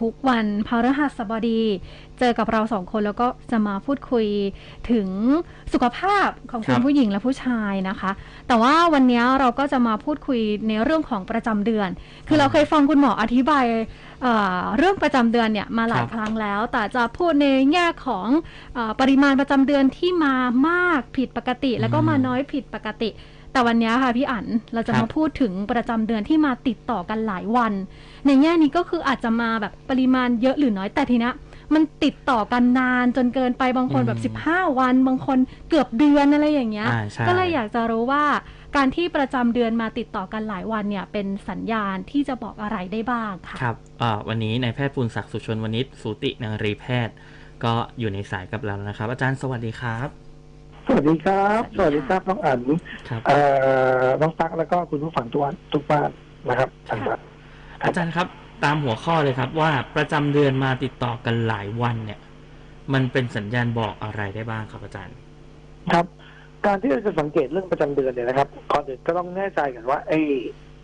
ทุกวันพฤหัสบดี เจอกับเราสองคนแล้วก็จะมาพูดคุยถึงสุขภาพของคุคณรับผู้หญิงและผู้ชายนะคะ แต่ว่าวันนี้เราก็จะมาพูดคุยในเรื่องของประจำเดือน คือเราเคยฟังคุณหมออธิบายเอ่อเรื่องประจำเดือนเนี่ยมาหลายครับครั้งแล้ว แต่จะพูดในแง่ของเออปริมาณประจำเดือนที่มามากผิดปกติ แล้วก็มาน้อยผิดปกติ แต่วันนี้ค่ะพี่อั๋นเราจะครับมาพูดถึงประจำเดือนที่มาติดต่อกันหลายวัน ในแง่นี้ก็คืออาจจะมาแบบปริมาณเยอะหรือน้อยแต่ทีเนี้ยมันติดต่อกันนานจนเกินไปบางคนอืมแบบ 15 วัน บางคนเกือบเดือนอะไรอย่างเงี้ยอ่าใช่ก็เลยอยากจะรู้ว่าการที่ประจำเดือนมาติดต่อกันหลายวันเนี่ยเป็นสัญญาณที่จะบอกอะไรได้บ้างค่ะครับอ่าวันนี้นายแพทย์ปุณศักดิ์สุชนวณิชสูตินางรีแพทย์ ก็อยู่ในสายกับเราแล้วนะครับ อาจารย์สวัสดีครับ สวัสดีครับ สสวัวัสสดีดีคครัรับบน้องอั๋นครับเอ่อน้องตั๊กแล้วก็คุณผู้ฟังทุกวันทุกบ้านนะครับทางบ้านอาจารย์ครับตามหัวข้อเลยครับว่าประจำเดือนมาติดต่อกันหลายวันเนี่ย มันเป็นสัญญาณบอกอะไรได้บ้างครับอาจารย์ ครับ การที่เราจะสังเกตเรื่องประจำเดือนเนี่ยนะครับก่อนอื่นก็ต้องแน่ใจกันว่าไอ้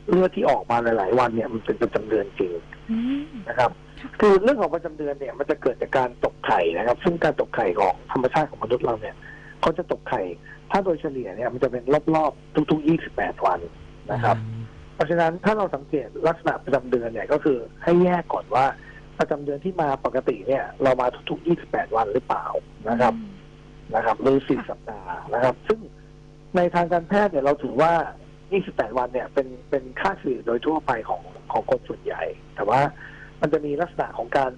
เลือดที่ออกมาหลาย ๆ วันเนี่ยมันเป็นประจำเดือนจริงอืม นะครับค่ะคือเรื่องของประจำเดือนเนี่ยมันจะเกิดจากการตกไข่นะครับ ซึ่งการตกไข่ของธรรมชาติของมนุษย์เราเนี่ย เขาจะตกไข่ ถ้าโดยเฉลี่ยเนี่ยมันจะเป็นรอบๆทุกๆ 28 วันนะครับ เพราะฉะนั้นถ้าเราสังเกตลักษณะประจำเดือนเนี่ยก็คือให้แยกก่อนว่าประจำเดือนที่มาปกติเนี่ย เรามาทุกๆ 28 วันหรือเปล่านะครับนะครับหรือ4สัปดาห์นะครับ ซึ่งในทางการแพทย์เนี่ยเราถือว่า 28 วันเนี่ยเป็นเป็นค่าเฉลี่ยโดยทั่วไปของของคนส่วนใหญ่ แต่ว่ามันจะมีลักษณะของการ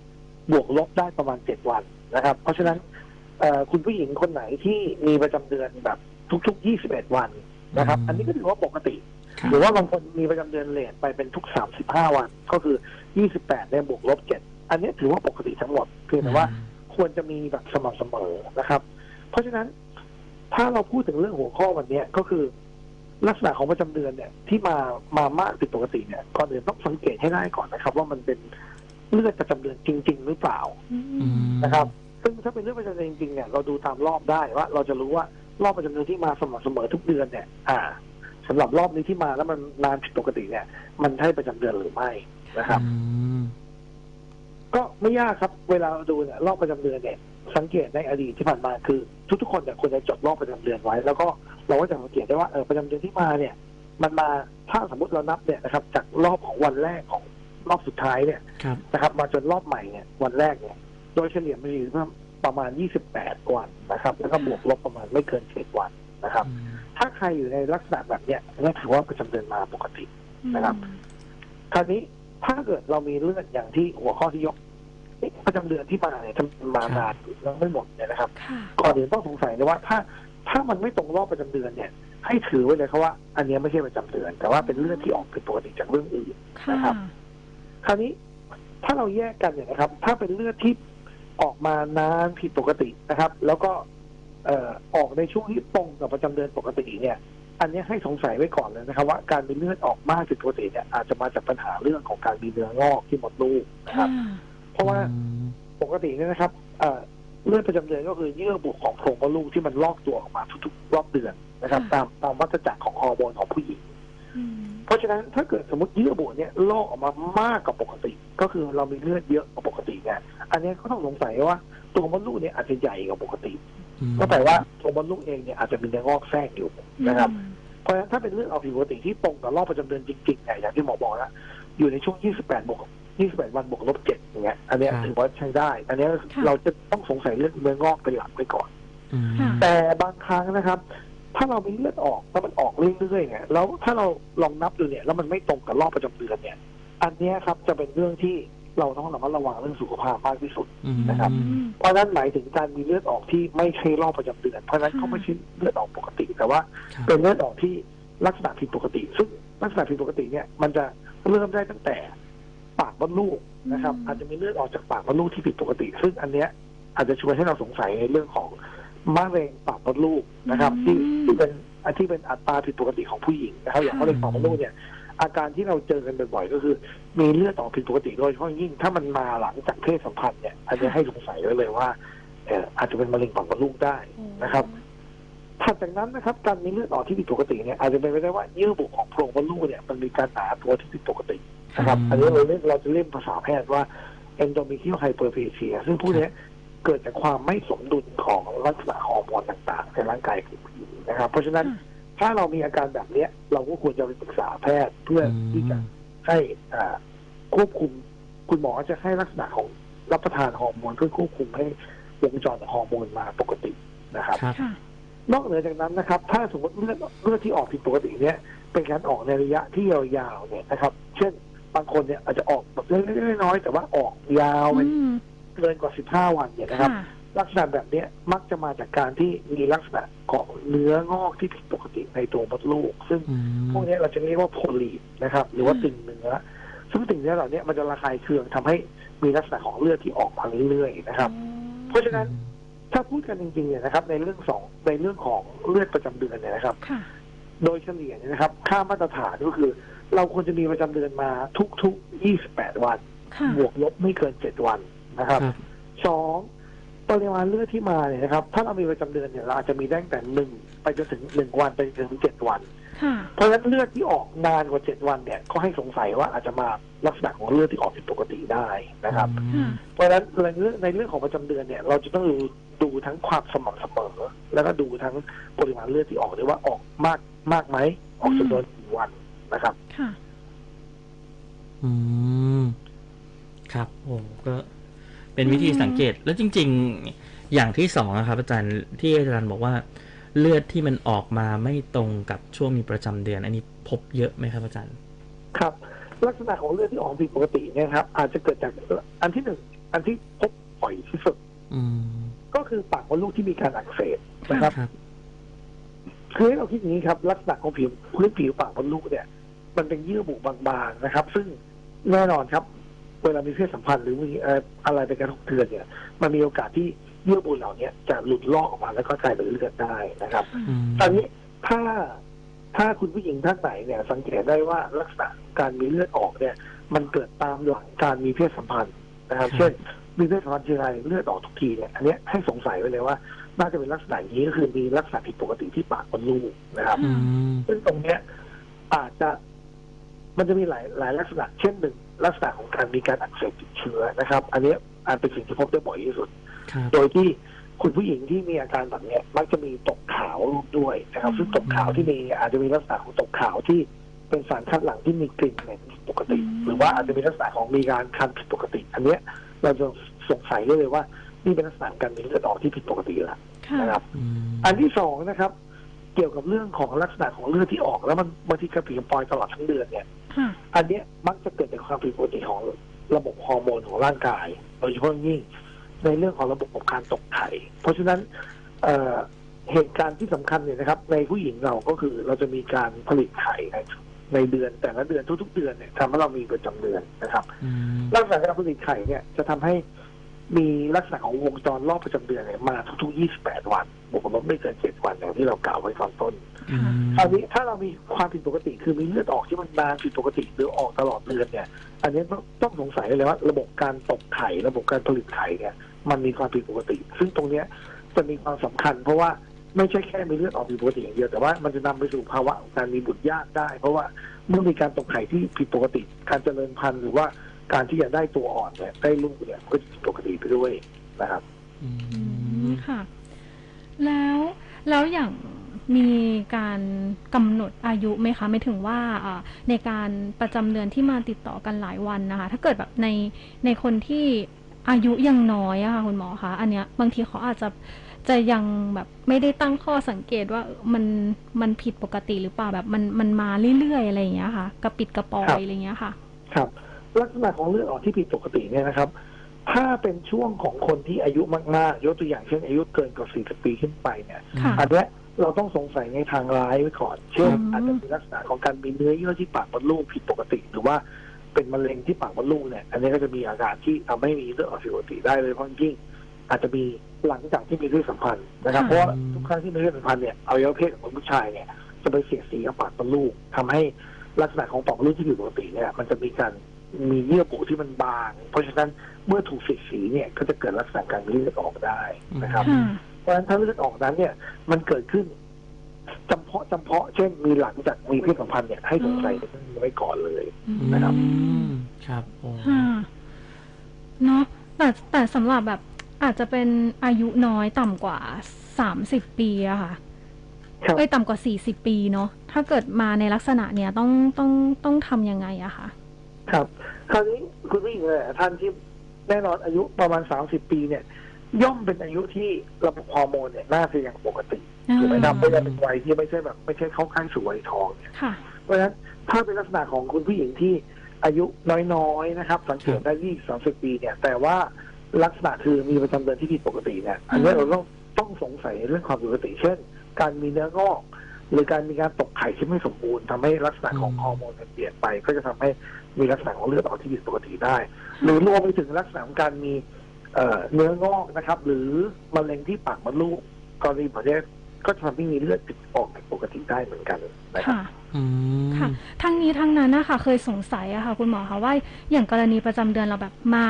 บวกลบได้ประมาณ 7 วันนะครับ เพราะฉะนั้นเอ่อ คุณผู้หญิงคนไหนที่มีประจำเดือนแบบทุก ๆ 21 วันนะครับอืมอันนี้ก็ถือว่าปกติครับหรือว่าบางคนมีประจำเดือนเลทไปเป็นทุก 35 วัน ก็คือ 28เนี่ยบวกลบ7อันนี้ถือว่าปกติทั้งหมดเพียงแต่ว่าควรจะมีแบบสม่ำเสมอนะครับ เพราะฉะนั้นถ้าเราพูดถึงเรื่องหัวข้อวันเนี้ยก็คือ ลักษณะของประจำเดือนเนี่ย ที่มามามากผิดปกติเนี่ยก่อนอื่นต้องสังเกตให้ได้ก่อนนะครับ ว่ามันเป็นเลือดประจำเดือนจริง ๆ หรือเปล่าอืมอืมนะครับ ซึ่งถ้าเป็นเรื่องประจำเดือนจริงๆเนี่ยเราดูตามรอบได้ว่า เราจะรู้ว่ารอบประจำเดือนที่มาสม่ำเสมอทุกเดือนเนี่ย อ่าสำหรับรอบนี้ที่มาแล้วมันนานผิดปกติเนี่ย มันใช่ประจำเดือนหรือไม่นะครับอืมก็ไม่ยากครับ เวลาเราดูเนี่ยรอบประจำเดือนเนี่ยสังเกตในอดีตที่ผ่านมาคือ ทุกๆคนเนี่ยควรจะจดรอบประจำเดือนไว้ แล้วก็เราก็จะสังเกตได้ว่าเออประจำเดือนที่มาเนี่ย มันมาถ้าสมมติเรานับเนี่ยนะครับ จากรอบของวันแรกของรอบสุดท้ายเนี่ยครับนะครับ มาจนรอบใหม่เนี่ยวันแรกเนี่ย โดยเฉลี่ยมันอยู่ที่ประมาณ 28 วันนะครับ แล้วก็บวกลบประมาณไม่เกิน 7 วันนะครับ ถ้าใครอยู่ในลักษณะแบบเนี้ยก็ถือว่าประจำเดือนมาปกตินะครับ คราวนี้ถ้าเกิดเรามีเลือดอย่างที่หัวข้อที่ยกเอ๊ะประจำเดือนที่มาเนี่ยทำไมมานานแล้วไม่หมดเนี่ยนะครับค่ะก่อนอื่นต้องสงสัยเลยว่าถ้าถ้ามันไม่ตรงรอบประจำเดือนเนี่ย ให้ถือไว้เลยครับว่า อันเนี้ยไม่ใช่ประจำเดือน แต่ว่าเป็นเลือดที่ออกผิดปกติจากเรื่องอื่นค่ะนะครับ คราวนี้ถ้าเราแยกกันเนี่ยนะครับ ถ้าเป็นเลือดที่ ออกมานานผิดปกตินะครับ แล้วก็เอ่อออกในช่วงที่ตรงกับประจำเดือนปกติเนี่ย อันนี้ให้สงสัยไว้ก่อนเลยนะครับ ว่าการมีเลือดออกมากผิดปกติเนี่ยอาจจะมาจากปัญหาเรื่องของการมีเนื้องอกที่มดลูกนะครับ เพราะว่าอืมปกติเนี่ยนะครับเอ่อเลือดประจำเดือนก็คือเยื่อบุของโพรงมดลูกที่มันลอกตัวออกมาทุกๆ รอบเดือนนะครับค่ะตามตามวัฏจักรของฮอร์โมนของผู้หญิงอืม เพราะฉะนั้นถ้าเกิดสมมติเยื่อบุเนี่ยลอกออกมามากกว่าปกติ ก็คือเรามีเลือดเยอะกว่าปกติเนี่ยอันนี้ก็ต้องสงสัยว่า ตัวมดลูกเนี่ยอาจจะใหญ่กว่าปกติ ก็แปลว่าตัวมดลูกเองเนี่ยอาจจะมีเนื้องอกแทรกอยู่นะครับเพราะฉะนั้นถ้าเป็นเรื่องเอาผิดปกติที่ตรงกับรอบประจำเดือนจริงๆเนี่ยอย่างที่หมอบอกนะอยู่ในช่วง 28 บวก 28 วันบวกลบ7อย่างเงี้ยอันเนี้ยครับถือว่าใช้ได้ อันเนี้ยเราจะต้องสงสัยเรื่องเนื้องอกเป็นหลักไว้ก่อนอืมค่ะแต่บางครั้งนะครับ ถ้าเรามีเลือดออกแล้วมันออกเรื่อยๆเนี่ยแล้วถ้าเราลองนับดูเนี่ยแล้วมันไม่ตรงกับรอบประจำเดือนเนี่ย อันเนี้ยครับจะเป็นเรื่องที่เราต้องระมัดระวังเรื่องสุขภาพมากที่สุดอืมนะครับอืมเพราะฉะนั้นหมายถึงการมีเลือดออกที่ไม่ใช่รอบประจำเดือน เพราะฉะนั้นค่ะก็ไม่ใช่เลือดออกปกติ แต่ว่าครับเป็นเลือดออกที่ลักษณะผิดปกติ ซึ่งลักษณะผิดปกติเนี่ย มันจะเริ่มได้ตั้งแต่ปากมดลูกนะครับ อาจจะมีเลือดออกจากปากมดลูกที่ผิดปกติ ซึ่งอันเนี้ยอาจจะชวนให้เราสงสัยในเรื่องของ มะเร็งปากมดลูกนะครับอืที่มที่เป็นอันที่เป็นอัตราผิดปกติของผู้หญิงนะครับ อย่างค่ะมะเร็งปากมดลูกเนี่ย อาการที่เราเจอกันบ่อยๆก็คือ มีเลือดออกผิดปกติโดยเฉพาะยิ่งถ้ามันมาหลังจากเพศสัมพันธ์เนี่ยอันนี้ให้สงสัยไว้เลยว่าเอ่ออาจจะเป็นมะเร็งปากมดลูกได้นะครับถัดจากนั้นนะครับการมีเลือดออกที่ผิดปกติเนี่ยอาจจะเป็นไปได้ว่าเยื่อบุของโพรงมดลูกเนี่ยมันมีการหนาตัวที่ผิดปกตินะครับอืมอันนี้เราเรียกเราจะเรียกภาษาแพทย์ว่า endometrial hyperplasia ซึ่งพวกเนี้ย เกิดจากความไม่สมดุลของลักษณะฮอร์โมนต่างๆในร่างกายของผู้หญิงนะครับ เพราะฉะนั้นค่ะถ้าเรามีอาการแบบเนี้ย เราก็ควรจะไปปรึกษาแพทย์เพื่อที่จะให้อ่าควบคุมคุณหมอจะให้ลักษณะของรับประทานฮอร์โมนเพื่อควบคุมให้วงจรฮอร์โมนมาปกตินะครับครับค่ะนอกเหนือจากนั้นนะครับ ถ้าสมมติเลือดเลือดที่ออกผิดปกติเนี่ยเป็นการออกในระยะที่ยาวๆเนี่ยนะครับ เช่นบางคนเนี่ยอาจจะออกแบบเล็กๆน้อยๆแต่ว่าออกยาวเป็นอืม เกินกว่า15วันเนี่ยนะครับค่ะลักษณะแบบเนี้ยมักจะมาจากการที่มีลักษณะของเนื้องอกที่ผิดปกติในตัวมดลูก ซึ่งอืมพวกเนี้ยเราจะเรียกว่าโพลีปนะครับ หรือว่าติ่งเนื้อ ซึ่งติ่งเนื้อเหล่านี้มันจะระคายเคืองทำให้มีลักษณะของเลือดที่ออกมาเรื่อยๆนะครับ เพราะฉะนั้นถ้าพูดกันจริงๆเนี่ยนะครับ ในเรื่องสองในเรื่องของเลือดประจำเดือนเนี่ยนะครับค่ะโดยเฉลี่ยเนี่ยนะครับ ค่ามาตรฐานก็คือ เราควรจะมีประจำเดือนมาทุกๆ 28 วันค่ะบวกลบไม่เกิน 7 วัน นะครับครับสองปริมาณเลือดที่มาเนี่ยนะครับ ถ้าเรามีประจำเดือนเนี่ยเราอาจจะมีได้ตั้งแต่หนึ่งไปจนถึงหนึ่งวันไปจนถึงเจ็ดวัน ค่ะ เพราะฉะนั้นเลือดที่ออกนานกว่าเจ็ดวันเนี่ยก็ให้สงสัยว่าอาจจะมาลักษณะของเลือดที่ออกผิดปกติได้นะครับอืมเพราะฉะนั้นในเรื่องในเรื่องของประจำเดือนเนี่ย เราจะต้องดูดูทั้งความสม่ำเสมอ แล้วก็ดูทั้งปริมาณเลือดที่ออกด้วยว่าออกมากมากไหมออกจำนวนกี่วันนะครับ ค่ะ อืม ครับ โอ้ก็ เป็นวิธีสังเกตแล้วจริง ๆอย่างที่สองนะครับอาจารย์ที่อาจารย์บอกว่าเลือดที่มันออกมาไม่ตรงกับช่วงมีประจำเดือน อันนี้พบเยอะไหมครับอาจารย์ ครับ ลักษณะของเลือดที่ออกผิดปกติเนี่ยครับ อาจจะเกิดจากอันที่หนึ่งอันที่พบบ่อยที่สุดอืมก็คือปากมดลูกที่มีการอักเสบนะครับครับคือให้เราคิดอย่างนี้ครับ ลักษณะของผิวพื้นผิวปากมดลูกเนี่ย มันเป็นเยื่อบุบางๆนะครับ ซึ่งแน่นอนครับ เวลามีเพศสัมพันธ์หรือมีเอ่ออะไรเป็นการทุกเตือนเนี่ย มันมีโอกาสที่เยื่อบุเหล่านี้จะหลุดลอกออกมาแล้วก็กลายเป็นเลือดได้นะครับอืมตอนนี้ถ้าถ้าคุณผู้หญิงท่านไหนเนี่ย สังเกตได้ว่าลักษณะการมีเลือดออกเนี่ย มันเกิดตามหลังการมีเพศสัมพันธ์นะครับ เช่น มีเพศสัมพันธ์ทีไรเลือดออกทุกทีเนี่ยอันเนี้ยให้สงสัยไว้เลยว่า น่าจะเป็นลักษณะอย่างนี้ก็คือมีลักษณะผิดปกติที่ปากมดลูกนะครับอืมซึ่งตรงเนี้ยอาจจะมันจะมีหลายหลายลักษณะเช่นหนึ่ง ลักษณะของการมีการอักเสบติดเชื้อนะครับ อันเนี้ยอาจเป็นสิ่งที่พบได้บ่อยที่สุด ครับโดยที่คุณผู้หญิงที่มีอาการแบบเนี้ยมักจะมีตกขาวด้วยนะครับ ซึ่งตกขาวที่มีอาจจะมีลักษณะของตกขาวที่เป็นสารคัดหลั่งที่มีกลิ่นเหม็นผิดปกติอืมหรือว่าอาจจะมีลักษณะของมีการคันผิดปกติ อันเนี้ยเราจะสงสัยได้เลยว่านี่เป็นลักษณะการมีเลือดออกที่ผิดปกติแล้วค่ะนะครับ อืมอันที่สองนะครับ เกี่ยวกับเรื่องของลักษณะของเลือดที่ออกแล้วมันบางทีกระปิกระปอยตลอดทั้งเดือนเนี่ยค่ะ อันเนี้ยมักจะเกิดจากความผิดปกติของระบบฮอร์โมนของร่างกาย โดยเฉพาะอย่างยิ่งในเรื่องของระบบของการตกไข่ เพราะฉะนั้นเอ่อเหตุการณ์ที่สำคัญเนี่ยนะครับ ในผู้หญิงเราก็คือเราจะมีการผลิตไข่ในในเดือนแต่ละเดือนทุกๆเดือนเนี่ยทำให้เรามีประจำเดือนนะครับอืมลักษณะการผลิตไข่เนี่ยจะทำให้ มีลักษณะของวงจรรอบประจำเดือนเนี่ยมาทุกๆ 28 วันบวกกับลบไม่เกิน 7 วันอย่างที่เรากล่าวไว้ตอนต้นอืมคราวนี้ถ้าเรามีความผิดปกติคือมีเลือดออกที่มันนานผิดปกติหรือออกตลอดเดือนเนี่ย อันนี้ต้องต้องสงสัยเลยว่า ระบบการตกไข่ระบบการผลิตไข่เนี่ย มันมีความผิดปกติ ซึ่งตรงเนี้ยจะมีความสำคัญ เพราะว่าไม่ใช่แค่มีเลือดออกผิดปกติอย่างเดียวแต่ว่ามันจะนำไปสู่ภาวะของการมีบุตรยากได้ เพราะว่าเมื่อมีการตกไข่ที่ผิดปกติ การเจริญพันธุ์หรือว่า การที่จะได้ตัวอ่อนเนี่ยได้ลูกเนี่ยก็จะผิดปกติไปด้วยนะครับ อือืมมค่ะ แล้วแล้วอย่างมีการกำหนดอายุไหมคะไม่ถึงว่าอ่าในการประจำเดือนที่มาติดต่อกันหลายวันนะคะ ถ้าเกิดแบบในในคนที่อายุยังน้อยอะค่ะคุณหมอคะอันเนี้ยบางทีเขาอาจจะจะยังแบบไม่ได้ตั้งข้อสังเกตว่าเออมันมันผิดปกติหรือเปล่าแบบมันมันมาเรื่อยๆอะไรอย่างเงี้ยค่ะ กระปิดกระปอครัยบอะไรเงี้ยค่ะ ครับ ลักษณะของเลือดออกที่ผิดปกติเนี่ยนะครับ ถ้าเป็นช่วงของคนที่อายุมากๆ ยกตัวอย่างเช่นอายุเกินกว่า40ปีขึ้นไปเนี่ยค่ะ อันเนี้ยเราต้องสงสัยในทางร้ายไว้ก่อน เช่น อืม อาจจะมีลักษณะของการมีเนื้อเยื่อที่ปากมดลูกผิดปกติ หรือว่าเป็นมะเร็งที่ปากมดลูกเนี่ย อันนี้ก็จะมีอาการที่ทำให้มีเลือดออกผิดปกติได้เลยเพราะยิ่งอาจจะมีหลังจากที่มีเพศสัมพันธ์นะครับเพราะว่าทุกครั้งที่มีเพศสัมพันธ์เนี่ยอวัยวะเพศของผู้ชายเนี่ยจะไปเสียดสีกับปากมดลูกทำให้ลักษณะของปากมดลูกที่ผิดปกติเนี่ยมันจะมีการ มีเยื่อบุที่มันบาง เพราะฉะนั้นเมื่อถูกเสียดสีเนี่ยก็จะเกิดลักษณะการมีเลือดออกได้นะครับค่ะเพราะฉะนั้นถ้าเลือดออกนั้นเนี่ยมันเกิดขึ้นจำเพาะจำเพาะเช่นมีหลังจากมีเพศสัมพันธ์เนี่ยให้สงสัยเรื่องนี้ไว้ก่อนเลยนะครับอืมครับโอ้ค่ะเนาะแต่แต่สำหรับแบบอาจจะเป็นอายุน้อยต่ำกว่าสามสิบปีอะค่ะครับเอ้ยต่ำกว่าสี่สิบปีเนาะถ้าเกิดมาในลักษณะเนี้ยต้องต้องต้องทำยังไงอะคะ ครับ คราวนี้คุณผู้หญิงเลยท่านที่แน่นอนอายุประมาณสามสิบปีเนี่ย ย่อมเป็นอายุที่ระบบฮอร์โมนเนี่ยน่าจะยังปกติถูกไหมครับไม่ได้เป็นวัยที่ไม่ใช่แบบ ไม่ใช่เข้าข้างสู่วัยทองเนี่ยค่ะเพราะฉะนั้นถ้าเป็นลักษณะของคุณผู้หญิงที่อายุน้อยๆนะครับ สังเกตได้ยี่สามสิบปีเนี่ย แต่ว่าลักษณะคือมีประจำเดือนที่ผิดปกติเนี่ยอันนี้เราต้องต้องสงสัยเรื่องความผิดปกติ เช่น การมีเนื้องอกหรือการมีการตกไข่ที่ไม่สมบูรณ์ทำให้ลักษณะของอืมฮอร์โมนมันเปลี่ยนไป ก็จะทำให้ มีลักษณะของเลือดออกที่ผิดปกติได้ หรือรวมไปถึงลักษณะของการมีเอ่อเนื้องอกนะครับ หรือมะเร็งที่ปากมดลูกกรณีแบบนี้ก็จะทำให้มีเลือดผิดออกผิดปกติได้เหมือนกันนะครับค่ะอืมค่ะทั้งนี้ทั้งนั้นนะคะเคยสงสัยอะค่ะ คุณหมอคะว่าอย่างกรณีประจำเดือนเราแบบมา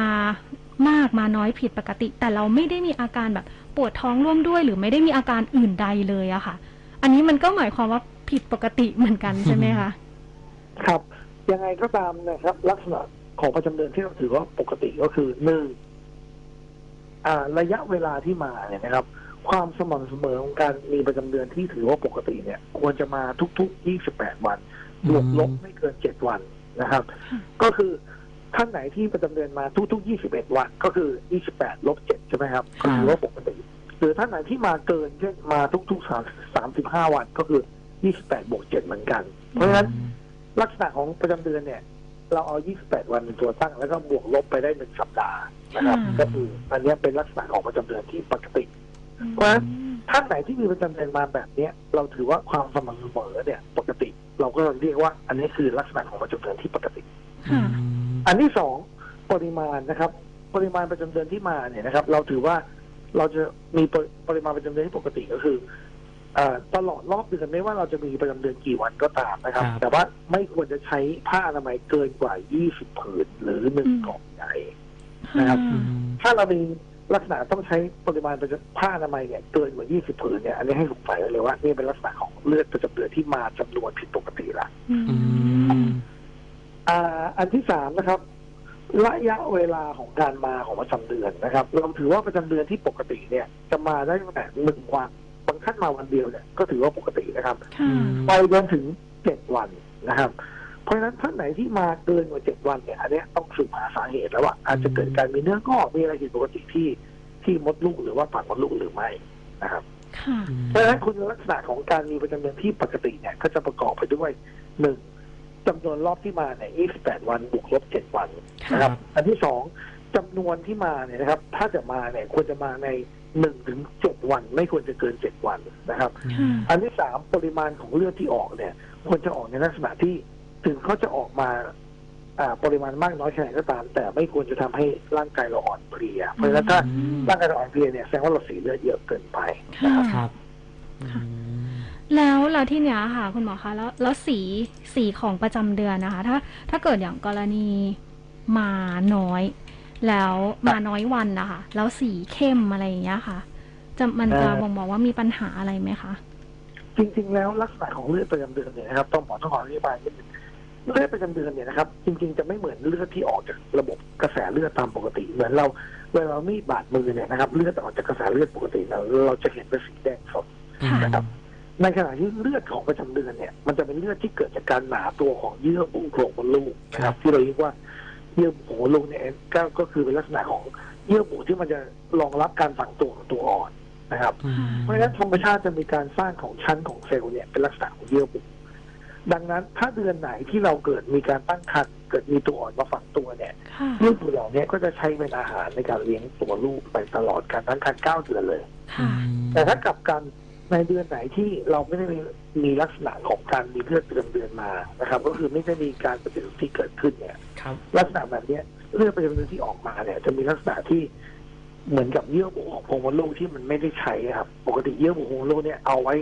มากมาน้อยผิดปกติ แต่เราไม่ได้มีอาการแบบปวดท้องร่วมด้วย หรือไม่ได้มีอาการอื่นใดเลยอะค่ะ อันนี้มันก็หมายความว่าผิดปกติเหมือนกันใช่ไหมคะครับ ยังไงก็ตามนะครับ ลักษณะของประจำเดือนที่เราถือว่าปกติก็คือหนึ่งระยะเวลาที่มาเนี่ยนะครับ ความสม่ำเสมอของการมีประจำเดือนที่ถือว่าปกติเนี่ย ควรจะมาทุกๆ 28 วันบวกลบไม่เกิน 7 วันนะครับ ก็คือท่านไหนที่ประจำเดือนมาทุกๆ 21 วัน ก็คือ 28 ลบ 7 ใช่ไหมครับก็ถือว่าปกติ หรือท่านไหนที่มาเกินเช่นมาทุกๆ 35 วันก็คือ 28 บวก 7 เหมือนกัน เพราะฉะนั้น ลักษณะของประจำเดือนเนี่ย เราเอา 28 วันเป็นตัวตั้ง แล้วก็บวกลบไปได้หนึ่งสัปดาห์นะครับอืมก็คืออันเนี้ยเป็นลักษณะของประจำเดือนที่ปกติ เพราะฉะนั้นท่านไหนที่มีประจำเดือนมาแบบเนี้ย เราถือว่าความสม่ำเสมอเนี่ย ปกติ เราก็เรียกว่า อันนี้คือลักษณะของประจำเดือนที่ปกติค่ะอันที่สองปริมาณนะครับ ปริมาณประจำเดือนที่มาเนี่ยนะครับ เราถือว่าเราจะมีปริปริมาณประจำเดือนที่ปกติก็คือเอ่อ ตลอดรอบเดือนไม่ว่าเราจะมีประจำเดือนกี่วันก็ตามนะครับ ครับ แต่ว่าไม่ควรจะใช้ผ้าอนามัยเกินกว่า 20 ผืนหรือหนึ่งอืม กล่องใหญ่ค่ะนะครับ อืม ถ้าเรามีลักษณะต้องใช้ปริมาณประจำผ้าอนามัยเนี่ยเกินกว่า 20 ผืนเนี่ยอันนี้ให้สงสัยไว้เลยว่านี่เป็นลักษณะของเลือดประจำเดือนที่มาจำนวนผิดปกติละ อือืม ม อ่าอันที่สามนะครับ ระยะเวลาของการมาของประจำเดือนนะครับ เราถือว่าประจำเดือนที่ปกติเนี่ย จะมาได้ตั้งแต่หนึ่งวันบาง ท่านมาวันเดียวเนี่ยก็ถือว่าปกตินะครับค่ะไปจนถึงเจ็ดวันนะครับ เพราะฉะนั้นท่านไหนที่มาเกินกว่าเจ็ดวันเนี่ยอันเนี้ยต้องสืบหาสาเหตุแล้วว่าอาจจะเกิดการมีเนื้องอกมีอะไรผิดปกติที่ที่มดลูกหรือว่าปากมดลูกหรือไม่นะครับค่ะเพราะฉะนั้นคุณลักษณะของการมีประจำเดือนที่ปกติเนี่ย ก็จะประกอบไปด้วยหนึ่งจำนวนรอบที่มาเนี่ย 28 วัน บวกลบ 7 วันนะครับ อันที่สองจำนวนที่มาเนี่ยนะครับ ถ้าจะมาเนี่ยควรจะมาใน 1ถึง7วัน ไม่ควรจะเกิน7วันนะครับค่ะอันที่สามปริมาณของเลือดที่ออกเนี่ย ควรจะออกในลักษณะที่ถึงเขาจะออกมาอ่าปริมาณมากน้อยแค่ไหนก็ตาม แต่ไม่ควรจะทำให้ร่างกายเราอ่อนเพลีย เพราะฉะนั้นถ้าอืมร่างกายเราอ่อนเพลียเนี่ยแสดงว่าเราเสียเลือดเยอะเกินไปค่ะครับอืมแล้วแล้วที่เนี้ยค่ะ คุณหมอคะแล้วแล้วสีสีของประจำเดือนนะคะ ถ้าถ้าเกิดอย่างกรณีมาน้อย แล้วมาน้อยวันนะคะแล้วสีเข้มอะไรอย่างเงี้ยค่ะ จะมันจะเอ่อบ่งบอกว่ามีปัญหาอะไรไหมคะจริงๆ แล้วลักษณะของเลือดประจำเดือนเนี่ยนะครับต้องหมอต้องขออธิบายนิดนึงเลือดประจำเดือนเนี่ยนะครับ จริงๆ จะไม่เหมือนเลือดที่ออกจากระบบกระแสเลือดตามปกติ เหมือนเราเวลาเรามีดบาดมือเนี่ยนะครับ เลือดออกจากกระแสเลือดปกติเราเราจะเห็นเป็นสีแดงสดค่ะนะครับ ในขณะที่เลือดของประจำเดือนเนี่ย มันจะเป็นเลือดที่เกิดจากการหนาตัวของเยื่อบุโพรงมดลูกนะครับ ที่เราเรียกว่า เยื่อบุโพรงมดลูกเนี่ยก็ก็คือเป็นลักษณะของเยื่อบุที่มันจะรองรับการฝังตัวของตัวอ่อนนะครับอืมเพราะฉะนั้นธรรมชาติจะมีการสร้างของชั้นของเซลล์เนี่ยเป็นลักษณะของเยื่อบุดังนั้นถ้าเดือนไหนที่เราเกิดมีการตั้งครรภ์เกิดมีตัวอ่อนมาฝังตัวเนี่ยค่ะเยื่อบุเหล่านี้ก็จะใช้เป็นอาหารในการเลี้ยงตัวลูกไปตลอดการตั้งครรภ์เก้าเดือนเลยค่ะแต่ถ้ากลับกันในเดือนไหนที่เราไม่ได้มีมีลักษณะของการมีเลือดประจำเดือนมานะครับ ก็คือไม่ได้มีการปฏิสนธิเกิดขึ้นเนี่ย ครับ ลักษณะแบบเนี้ยเลือดประจำเดือนที่ออกมาเนี่ย จะมีลักษณะที่เหมือนกับเยื่อบุของโพรงมดลูกที่มันไม่ได้ใช้ครับ ปกติเยื่อบุของโพรงมดลูกเนี่ยเอาไว้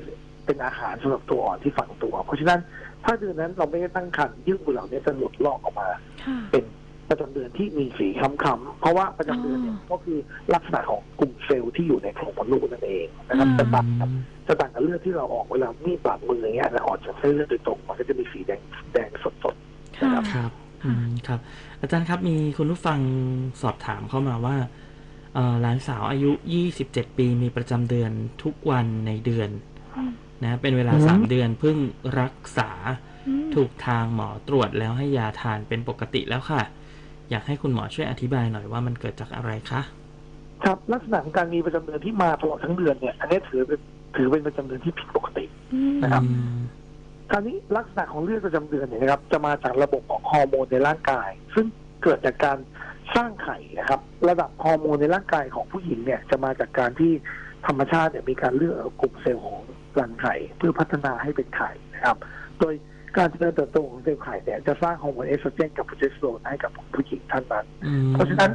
เป็นอาหารสำหรับตัวอ่อนที่ฝังตัว เพราะฉะนั้นถ้าเดือนนั้นเราไม่ได้ตั้งครรภ์เยื่อบุเหล่านี้จะหลุดลอกออกมา ค่ะ เป็นประจำเดือนที่มีสีค้ำๆเพราะว่าประจำเดือนเนี่ยอ๋อก็คือลักษณะของกลุ่มเซลล์ที่อยู่ในโพรงมดลูกนั่นเองนะครับอืมจะต่างกับจะต่างกับเลือดที่เราออกเวลามีดบาดมืออย่างเงี้ยนะออกจากเส้นเลือดโดยตรงมันก็จะมีสีแดงแดงสดๆ ค่ะนะครับ ครับอืมครับ อาจารย์ครับมีคุณผู้ฟังสอบถามเข้ามาว่าเอ่อหลานสาวอายุ 27 ปีมีประจำเดือนทุกวันในเดือนอืมนะเป็นเวลาอืมสามเดือนเพิ่งรักษาอืมถูกทางหมอตรวจแล้วให้ยาทานเป็นปกติแล้วค่ะ อยากให้คุณหมอช่วยอธิบายหน่อยว่ามันเกิดจากอะไรคะครับลักษณะของการมีประจำเดือนที่มาตลอดทั้งเดือนเนี่ย อันนี้ถือเป็นถือเป็นประจำเดือนที่ผิดปกติอืมนะครับอืม คราวนี้ลักษณะของเลือดประจำเดือนเนี่ยนะครับ จะมาจากระบบของฮอร์โมนในร่างกาย ซึ่งเกิดจากการสร้างไข่นะครับ ระดับฮอร์โมนในร่างกายของผู้หญิงเนี่ยจะมาจากการที่ธรรมชาติเนี่ยมีการเลือกกลุ่มเซลล์ของรังไข่เพื่อพัฒนาให้เป็นไข่นะครับ โดยการเจริญเติบโตของเซลล์ไข่เนี่ยจะสร้างฮอร์โมนเอสโตรเจนกับโปรเจสเตอโรนให้กับผู้หญิงท่านนั้น เพราะฉะนั้น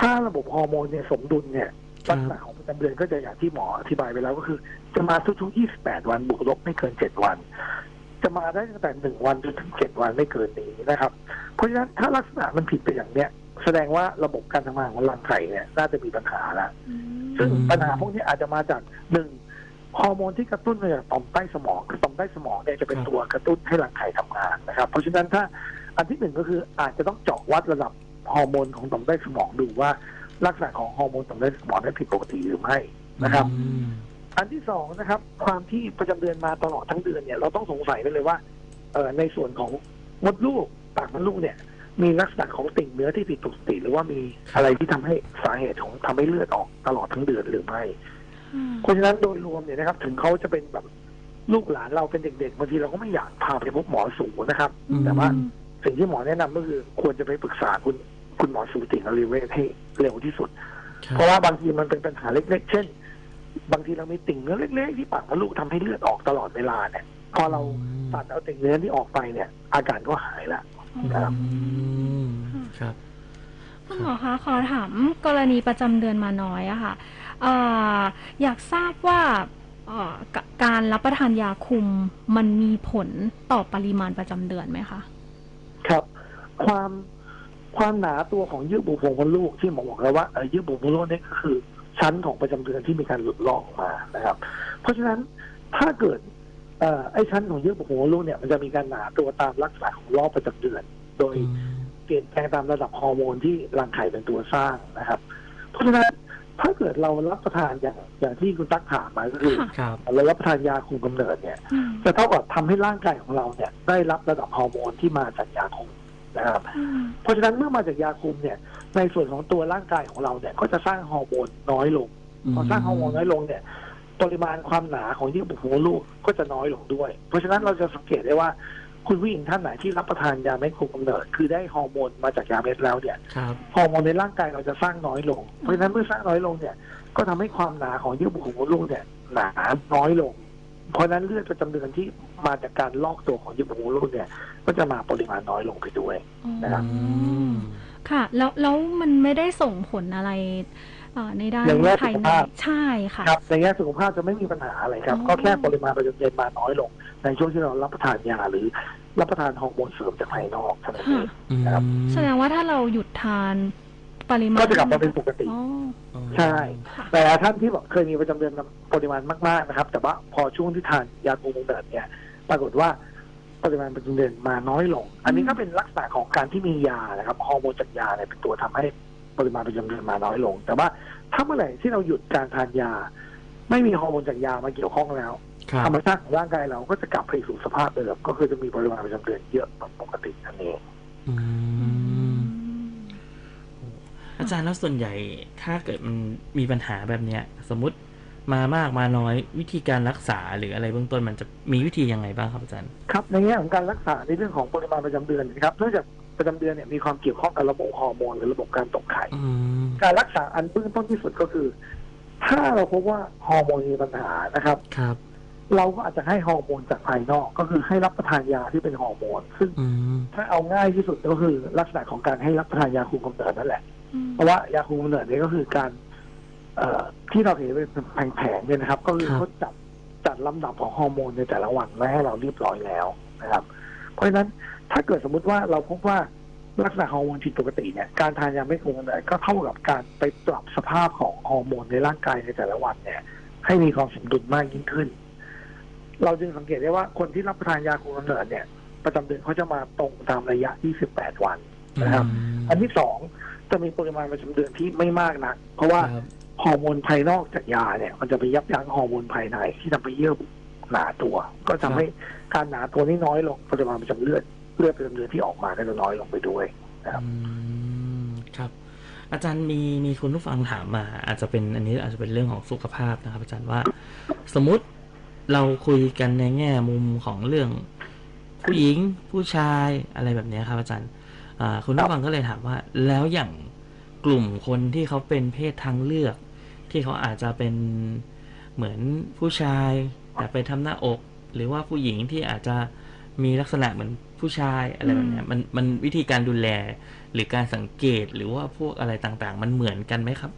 ถ้าระบบฮอร์โมนเนี่ยสมดุลเนี่ยลักษณะของประจำเดือนก็จะอย่างที่หมออธิบายไปแล้วก็คือ จะมาทุกๆ28 วันบวกลบไม่เกิน 7 วัน จะมาได้ตั้งแต่1วันจนถึง7วันไม่เกินนี้นะครับ เพราะฉะนั้นถ้าลักษณะมันผิดไปอย่างเนี้ย แสดงว่าระบบการทำงานของรังไข่เนี่ยน่าจะมีปัญหาแล้วอืมซึ่งปัญหาพวกนี้อาจจะมาจากหนึ่งฮอร์โมนที่กระตุ้นมาจากต่อมใต้สมองคือต่อมใต้สมองเนี่ยจะเป็นตัวกระตุ้นให้รังไข่ทำงานนะครับ เพราะฉะนั้นถ้าอันที่หนึ่งก็คืออาจจะต้องเจาะวัดระดับฮอร์โมนของต่อมใต้สมองดูว่าลักษณะของฮอร์โมนต่อมใต้สมองนั้นผิดปกติหรือไม่นะครับ อืมอันที่สองนะครับ ความที่ประจำเดือนมาตลอดทั้งเดือนเนี่ยเราต้องสงสัยไปเลยว่าเอ่อในส่วนของมดลูกปากมดลูกเนี่ย มีลักษณะของติ่งเนื้อที่ผิดปกติ หรือว่ามีอะไรที่ทำให้สาเหตุของทำให้เลือดออกตลอดทั้งเดือนหรือไม่ อืมเพราะฉะนั้นโดยรวมเนี่ยนะครับ ถึงเขาจะเป็นแบบลูกหลานเราเป็นเด็กๆบางทีเราก็ไม่อยากพาไปพบหมอสูนะครับ แต่ว่า สิ่งที่หมอแนะนำก็คือควรจะไปปรึกษาคุณคุณหมอสูตินรีเวชให้เร็วที่สุด ครับเพราะว่าบางทีมันเป็นปัญหาเล็กๆ เช่น บางทีเรามีติ่งเนื้อเล็กๆที่ปากมดลูกทำให้เลือดออกตลอดเวลาเนี่ยพอเราตัดเอาติ่งเนื้อที่ออกไปเนี่ย อาการก็หายละครับอืมครับคุณหมอคะขอถามกรณีประจำเดือนมาน้อยอะค่ะเอ่ออยากทราบว่าเอ่อกะการรับประทานยาคุมมันมีผลต่อปริมาณประจำเดือนไหมคะ ครับ ความความหนาตัวของเยื่อบุโพรงมดลูกที่หมอบอกแล้วว่าเอ่อเยื่อบุโพรงมดลูกเนี่ยก็คือ ชั้นของประจำเดือนที่มีการหลุดลอกออกมานะครับ เพราะฉะนั้นถ้าเกิดเอ่อไอ้ชั้นของเยื่อบุโพรงมดลูกเนี่ยมันจะมีการหนาตัวตามลักษณะของรอบประจำเดือน โดยอืมเปลี่ยนแปลงตามระดับฮอร์โมนที่รังไข่เป็นตัวสร้างนะครับ เพราะฉะนั้นถ้าเกิดเรารับประทานอย่างอย่างที่คุณตั๊กถามมาก็คือค่ะครับเรารับประทานยาคุมกำเนิดเนี่ยอืมจะเท่ากับทำให้ร่างกายของเราเนี่ยได้รับระดับฮอร์โมนที่มาจากยาคุม นะครับอืมเพราะฉะนั้นเมื่อมาจากยาคุมเนี่ย ในส่วนของตัวร่างกายของเราเนี่ย ก็จะสร้างฮอร์โมนน้อยลงพอสร้างฮอร์โมนน้อยลงเนี่ย ปริมาณความหนาของเยื่อบุโพรงมดลูกก็จะน้อยลงด้วย เพราะฉะนั้นเราจะสังเกตได้ว่าคุณผู้หญิงท่านไหนที่รับประทานยาเม็ดคุมกำเนิดคือได้ฮอร์โมนมาจากยาเม็ดแล้วเนี่ยครับฮอร์โมนในร่างกายเราจะสร้างน้อยลง เพราะฉะนั้นเมื่อสร้างน้อยลงเนี่ย ก็ทำให้ความหนาของเยื่อบุของมดลูกเนี่ยหนาน้อยลง เพราะฉะนั้นเลือดประจำเดือนที่ มาจากการลอกตัวของเยื่อบุของมดลูกเนี่ย ก็จะมาปริมาณน้อยลงไปด้วยนะครับอ๋อค่ะ แล้วแล้วมันไม่ได้ส่งผลอะไรเอ่อในด้านอย่างแรกภายสุขในภาพใช่ค่ะครับในแง่สุขภาพจะไม่มีปัญหาอะไรครับอ๋อก็แค่ปริมาณประจำเดือนมาน้อยลง ในช่วงที่เรารับประทานยาหรือรับประทานฮอร์โมนเสริมจากภายนอกเท่านั้นเอค่ะงอืมครับแสดงว่าถ้าเราหยุดทานปริมาณก็จะกลับมาเป็นปกติอ๋อใช่ค่ะแต่ท่านที่บอกเคยมีประจำเดือนปริมาณมากๆนะครับ แต่ว่าพอช่วงที่ทานยาคุมกำเนิดเนี่ย ปรากฏว่าปริมาณประจำเดือนมาน้อยลง อันนี้ก็เป็นลักษณะของการที่มียานะครับฮอร์โมนจากยาเนี่ยเป็นตัวทำให้ปริมาณประจำเดือนมาน้อยลง แต่ว่าถ้าเมื่อไหร่ที่เราหยุดการทานยา ไม่มีฮอร์โมนจากยามาเกี่ยวข้องแล้วครับธรรมชาติของร่างกายเราก็จะกลับไปสู่สภาพเดิมก็คือจะมีปริมาณประจำเดือนเยอะปกตินั่นเองอืมอาจารย์แล้วส่วนใหญ่ถ้าเกิดมันมีปัญหาแบบเนี้ย สมมติ มามากมาน้อยวิธีการรักษาหรืออะไรเบื้องต้นมันจะมีวิธียังไงบ้างครับอาจารย์ครับในแง่ของการรักษาในเรื่องของปริมาณประจำเดือนนะครับเนื่องจากประจำเดือนเนี่ยมีความเกี่ยวข้องกับระบบฮอร์โมนหรือระบบการตกไข่อืมการรักษาอันเบื้องต้นที่สุดก็คือ ถ้าเราพบว่าฮอร์โมนมีปัญหานะครับครับ เราก็อาจจะให้ฮอร์โมนจากภายนอก ก็คือให้รับประทานยาที่เป็นฮอร์โมน ซึ่งอืมถ้าเอาง่ายที่สุดก็คือลักษณะของการให้รับประทานยาคุมกำเนิดนั่นแหละอืมเพราะว่ายาคุมกำเนิดเนี่ยก็คือการ เอ่อที่เราเห็นเป็นแผงๆเนี่ยนะครับ ก็คือเขาจัดจัดลำดับของฮอร์โมนในแต่ละวันไว้ให้เราเรียบร้อยแล้วนะครับ เพราะฉะนั้นถ้าเกิดสมมุติว่าเราพบว่าลักษณะฮอร์โมนผิดปกติเนี่ยการทานยาไม่คุมกำเนิดก็เท่ากับการไปปรับสภาพของฮอร์โมนในร่างกายในแต่ละวันเนี่ย ให้มีความสมดุลมากยิ่งขึ้น เราจึงสังเกตได้ว่าคนที่รับประทานยาคุมกำเนิดเนี่ย ประจำเดือนเขาจะมาตรงตามระยะ 28 วันนะครับ อันที่สองจะมีปริมาณประจำเดือนที่ไม่มากนักเพราะว่าครับ ฮอร์โมนภายนอกจากยาเนี่ย มันจะไปยับยั้งฮอร์โมนภายในที่ทำให้เยื่อบุหนาตัว ก็ทำให้การหนาตัวนี่น้อยลงปริมาณประจำเลือดเลือดประจำเดือนที่ออกมาก็จะน้อยลงไปด้วยครับอืมครับ อาจารย์มีมีคุณผู้ฟังถามมา อาจจะเป็นอันนี้อาจจะเป็นเรื่องของสุขภาพนะครับ อาจารย์ว่า สมมติเราคุยกันในแง่มุมของเรื่อง ผู้หญิงผู้ชายอะไรแบบนี้ครับ อาจารย์คุณผู้ฟังก็เลยถามว่า แล้วอย่างกลุ่มคนที่เขาเป็นเพศทางเลือก ที่เขาอาจจะเป็นเหมือนผู้ชาย แต่ไปทำหน้าอก หรือว่าผู้หญิงที่อาจจะมีลักษณะเหมือนผู้ชายอะไรแบบเนี้ยมันมันวิธีการดูแลหรือการสังเกตหรือว่าพวกอะไรต่างๆ มันเหมือนกันไหมครับ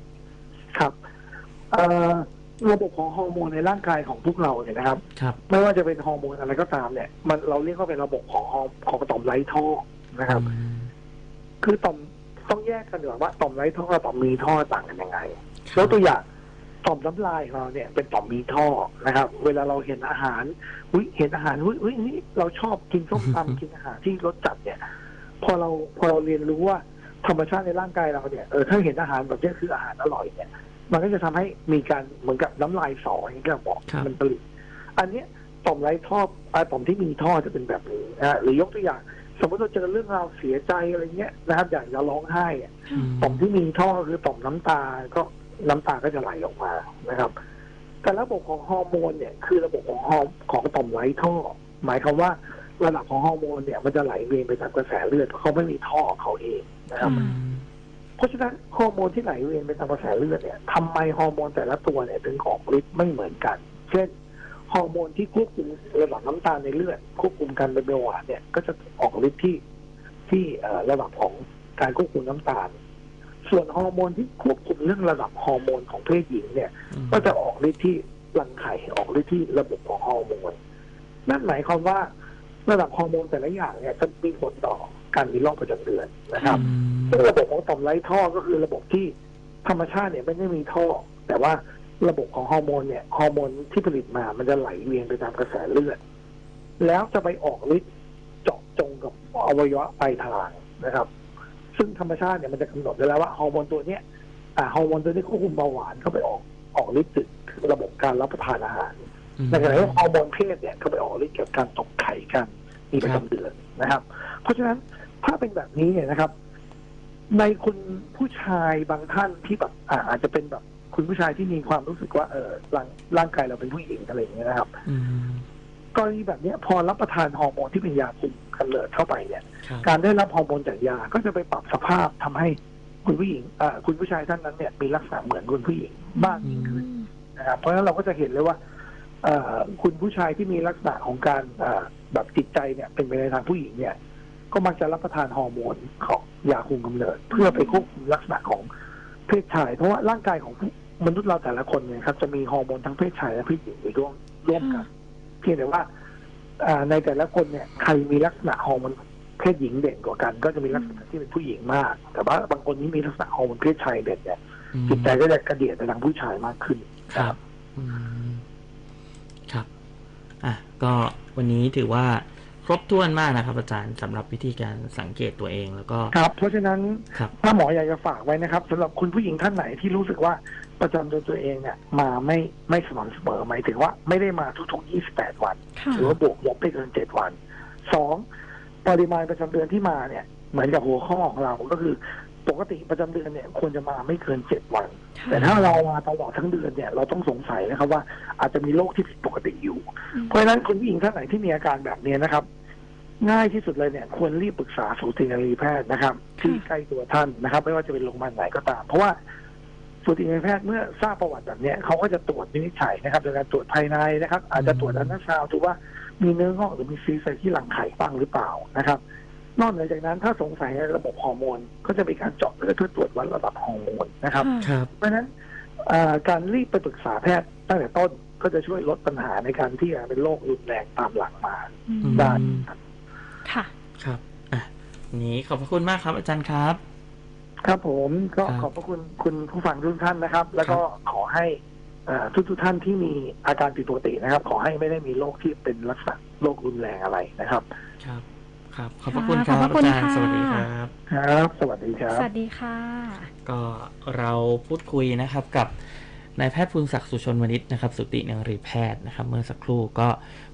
ครับเอ่อระบบของฮอร์โมนในร่างกายของพวกเราเนี่ยนะครับครับไม่ว่าจะเป็นฮอร์โมนอะไรก็ตามเนี่ยมันเราเรียกว่าเป็นระบบของฮอร์ของต่อมไร้ท่อนะครับอืมคือต่อมต้องแยกกันดีกว่าว่าต่อมไร้ท่อกับต่อมมีท่อต่างกันยังไง แล้วตัวอย่างต่อมน้ำลายของเราเนี่ยเป็นต่อมมีท่อนะครับ เวลาเราเห็นอาหารอุ้ยเห็นอาหารอุ้ยอุ้ยนี่เราชอบกินส้มตำกินอาหารที่รสจัดเนี่ย พอเราพอเราเรียนรู้ว่าธรรมชาติในร่างกายเราเนี่ยเออถ้าเห็นอาหารแบบนี้คืออาหารอร่อยเนี่ย มันก็จะทำให้มีการเหมือนกับน้ำลายสออย่างที่เราบอกครับมันผลิตอันเนี้ยต่อมไร้ท่ออ่าต่อมที่มีท่อจะเป็นแบบนี้นะฮะหรือยกตัวอย่าง สมมติเราเจอเรื่องราวเสียใจอะไรเงี้ยนะครับ อย่างจะร้องไห้อะอืมต่อมที่มีท่อคือต่อมน้ำตาก็ น้ำตาก็จะไหลออกมานะครับ แต่ระบบของฮอร์โมนเนี่ยคือระบบของฮอร์ของต่อมไร้ท่อ หมายความว่าระดับของฮอร์โมนเนี่ยมันจะไหลเวียนไปตามกระแสเลือดเพราะเขาไม่มีท่อของเขาเองนะครับอือืมเพราะฉะนั้นฮอร์โมนที่ไหลเวียนไปตามกระแสเลือดเนี่ยทำไมฮอร์โมนแต่ละตัวเนี่ยถึงออกฤทธิ์ไม่เหมือนกัน เช่นฮอร์โมนที่ควบคุมระดับน้ำตาลในเลือดควบคุมการเป็นเบาหวานเนี่ย ก็จะออกฤทธิ์ที่ที่เอ่อระดับของการควบคุมน้ำตาล ส่วนฮอร์โมนที่ควบคุมเรื่องระดับฮอร์โมนของเพศหญิงเนี่ย ก็จะออกฤทธิ์ที่รังไข่ออกฤทธิ์ที่ระบบของฮอร์โมนนั่นหมายความว่าระดับฮอร์โมนแต่ละอย่างเนี่ยจะมีผลต่อการมีโรคประจำเดือนนะครับซึ่งระบบของต่อมไร้ท่อก็คือระบบที่ธรรมชาติเนี่ยไม่ได้มีท่อ แต่ว่าระบบของฮอร์โมนเนี่ยฮอร์โมนที่ผลิตมามันจะไหลเวียนไปตามกระแสเลือดแล้วจะไปออกฤทธิ์เจาะจงกับอวัยวะปลายทางนะครับ ซึ่งธรรมชาติเนี่ยมันจะกำหนดไว้แล้วว่าฮอร์โมนตัวเนี้ยอ่าฮอร์โมนตัวนี้ควบคุมเบาหวานเข้าไปออกออกฤทธิ์ถึงระบบการรับประทานอาหารในขณะที่ฮอร์โมนเพศเนี่ยก็ไปออกฤทธิ์เกี่ยวกับการตกไข่กันมีประจำเดือนนะครับ เพราะฉะนั้นถ้าเป็นแบบนี้เนี่ยนะครับ ในคุณผู้ชายบางท่านที่แบบอ่าอาจจะเป็นแบบคุณผู้ชายที่มีความรู้สึกว่าเออร่างร่างกายเราเป็นผู้หญิงอะไรอย่างเงี้ยนะครับอืมกรณีแบบเนี้ยพอรับประทานฮอร์โมนที่เป็นยาคุม กำเนิดเข้าไปเนี่ยครับการได้รับฮอร์โมนจากยาก็จะไปปรับสภาพทำให้คุณผู้หญิงอ่าคุณผู้ชายท่านนั้นเนี่ยมีลักษณะเหมือนคุณผู้หญิงมากยิ่งขึ้นนะครับเพราะฉะนั้นเราก็จะเห็นเลยว่าเอ่อคุณผู้ชายที่มีลักษณะของการเอ่อแบบจิตใจเนี่ยเป็นไปในทางผู้หญิงเนี่ย ก็มักจะรับประทานฮอร์โมนของยาคุมกำเนิด เพื่อไปควบคุมลักษณะของเพศชาย เพราะว่าร่างกายของผู้มนุษย์เราแต่ละคนเนี่ยครับจะมีฮอร์โมนทั้งเพศชายและเพศหญิงอยู่ร่วมร่วมกัน เพียงแต่ว่าอ่า ในแต่ละคนเนี่ยใครมีลักษณะฮอร์โมนเพศหญิงเด่นกว่ากัน ก็จะมีลักษณะที่เป็นผู้หญิงมาก แต่ว่าบางคนที่มีลักษณะฮอร์โมนเพศชายเด่นเนี่ยอืมจิตใจก็จะกระเดียดไปทางผู้ชายมากขึ้นครับอืมครับอะก็วันนี้ถือว่า ครบถ้วนมากนะครับ อาจารย์สำหรับวิธีการสังเกตตัวเองแล้วก็ครับ เพราะฉะนั้นครับถ้าหมออยากจะฝากไว้นะครับสำหรับคุณผู้หญิงท่านไหนที่รู้สึกว่าประจำเดือนตัวเองเนี่ยมาไม่ไม่สม่ำเสมอหมายถึงว่าไม่ได้มาทุกๆ 28 วันค่ะหรือว่าบวกลบไม่เกิน 7 วันสองปริมาณประจำเดือนที่มาเนี่ย เหมือนกับหัวข้อของเราก็คือ ปกติประจำเดือนเนี่ยควรจะมาไม่เกิน7วัน แต่ถ้าเรามาตลอดทั้งเดือนเนี่ยเราต้องสงสัยนะครับว่าอาจจะมีโรคที่ผิดปกติอยู่อืมเพราะฉะนั้นคุณผู้หญิงท่านไหนที่มีอาการแบบนี้นะครับ ง่ายที่สุดเลยเนี่ยควรรีบปรึกษาสูตินรีแพทย์นะครับ ที่ใกล้ตัวท่านนะครับ ไม่ว่าจะเป็นโรงพยาบาลไหนก็ตาม เพราะว่าสูตินรีแพทย์เมื่อทราบประวัติแบบเนี้ยเขาก็จะตรวจวินิจฉัยนะครับโดยการตรวจภายในนะครับ อาจจะตรวจอันตราซาวด์ดูว่ามีเนื้องอกหรือมีซีสต์ที่หลังไข่บ้างหรือเปล่านะครับ นอกเหนือจากนั้นถ้าสงสัยในระบบฮอร์โมนก็จะมีการเจาะเลือดเพื่อตรวจวัดระดับฮอร์โมนนะครับ ครับ เพราะฉะนั้นเอ่อการรีบไปปรึกษาแพทย์ตั้งแต่ต้นก็จะช่วยลดปัญหาในการที่จะเป็นโรครุนแรงตามหลังมาอืมได้ค่ะ ครับอะวันนี้ขอบพระคุณมากครับ อาจารย์ครับ ครับผมก็ครับขอบพระคุณคุณผู้ฟังทุกท่านนะครับ แล้วก็ขอให้ทุกทุกๆท่านที่มีอาการผิดปกตินะครับ ขอให้ไม่ได้มีโรคที่เป็นลักษณะโรครุนแรงอะไรนะครับ ครับ ครับ ขอบพระคุณครัขบอบพระคุณอาจารย์ค่ะ สวัสดีครับ ครับ สวัสดีครับ สวัสดีค่ะ ก็เราพูดคุยนะครับกับนายแพทย์ภูนศักดิ์สุชนวณิชนะครับ สุตินรีแพทย์นะครับ เมื่อสักครู่ก็พูด